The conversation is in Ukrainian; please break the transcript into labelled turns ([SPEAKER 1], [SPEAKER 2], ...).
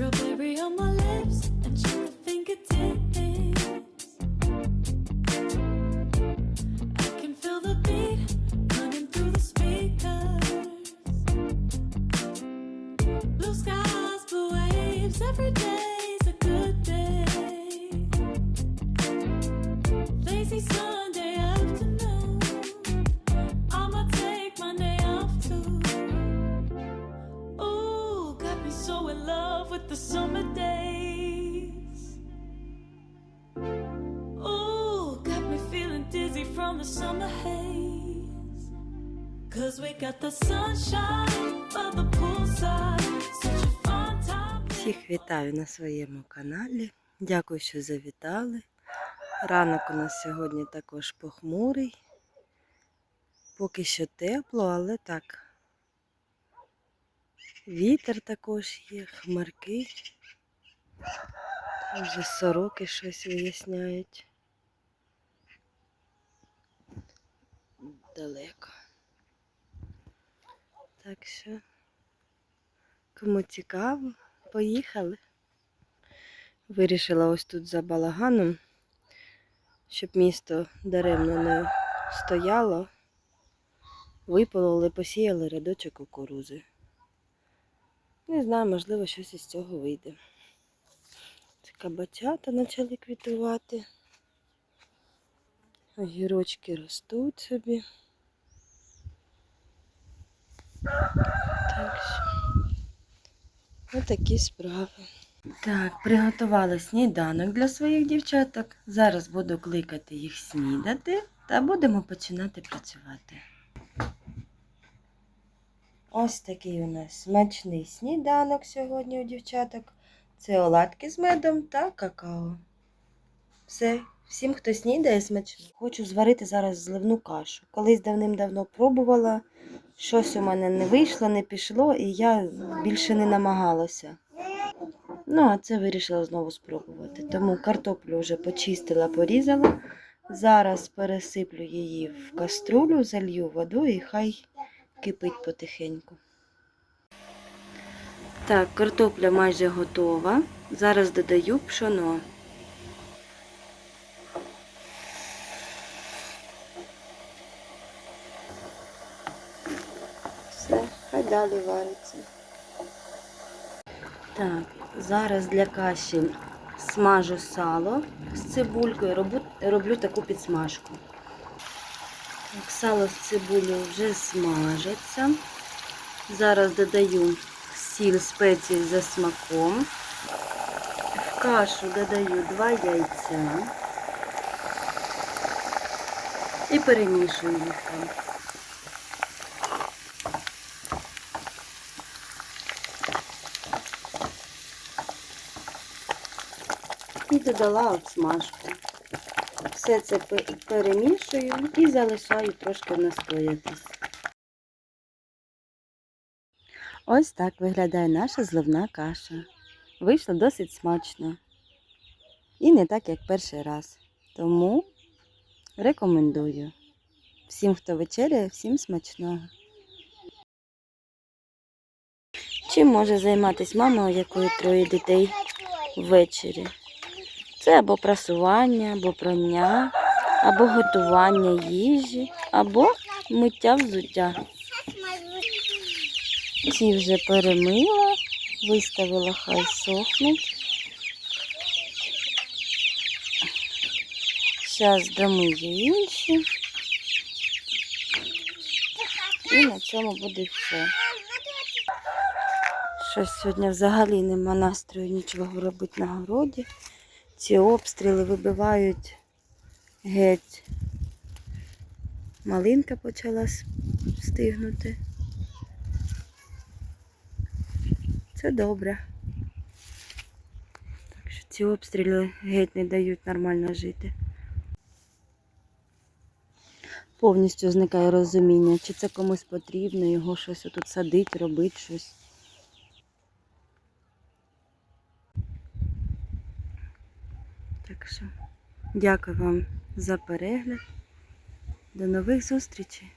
[SPEAKER 1] Strawberry on my lips and sugar fingertips. I can feel the beat through the speakers. Blue skies, blue waves, every day's love with the summer days. Ooh, got me feeling dizzy from the summer haze. Cause we got the sunshine by the poolside. Such a fun time.
[SPEAKER 2] Всіх вітаю на своєму каналі. Дякую, що завітали. Ранок у нас сьогодні також похмурий. Поки що тепло, але так. Вітер також є, хмарки. Там вже сороки щось виясняють. Далеко. Так що, кому цікаво, поїхали. Вирішила ось тут за балаганом, щоб місто даремно не стояло. Випололи, посіяли рядочок кукурузи. Не знаю, можливо, щось із цього вийде. Це кабачата почали квітувати. Огірочки ростуть собі. Так що. Ось такі справи. Так, приготувала сніданок для своїх дівчаток. Зараз буду кликати їх снідати та будемо починати працювати. Ось такий у нас смачний сніданок сьогодні у дівчаток. Це оладки з медом та какао. Все, всім, хто снідає, смачно. Хочу зварити зараз зливну кашу. Колись давним-давно пробувала, щось у мене не вийшло, не пішло, і я більше не намагалася. Ну, а це вирішила знову спробувати. Тому картоплю вже почистила, порізала. Зараз пересиплю її в каструлю, залью воду і хай кипить потихеньку. Так, картопля майже готова. Зараз додаю пшоно. Все, хай далі вариться. Так, зараз для каші смажу сало з цибулькою, роблю, роблю таку підсмажку. Сало з цибулею вже смажиться. Зараз додаю сіль спеції за смаком. В кашу додаю два яйця і перемішую їх і додала обсмажку. Все це перемішую і залишаю трошки настоятись. Ось так виглядає наша зливна каша. Вийшло досить смачно. І не так, як перший раз. Тому рекомендую. Всім, хто вечеряє, всім смачного. Чим може займатися мама, у якої троє дітей ввечері? Це або прасування, або прання, або готування їжі, або миття взуття. Ці вже перемила, виставила хай сохнуть. Зараз домию інші. І на цьому буде все. Щось сьогодні взагалі нема настрою нічого робити на городі. Ці обстріли вибивають геть. Малинка почала стигнути. Це добре. Так що ці обстріли геть не дають нормально жити. Повністю зникає розуміння, чи це комусь потрібно, його щось тут садить, робить щось. Так що дякую вам за перегляд. До нових зустрічей!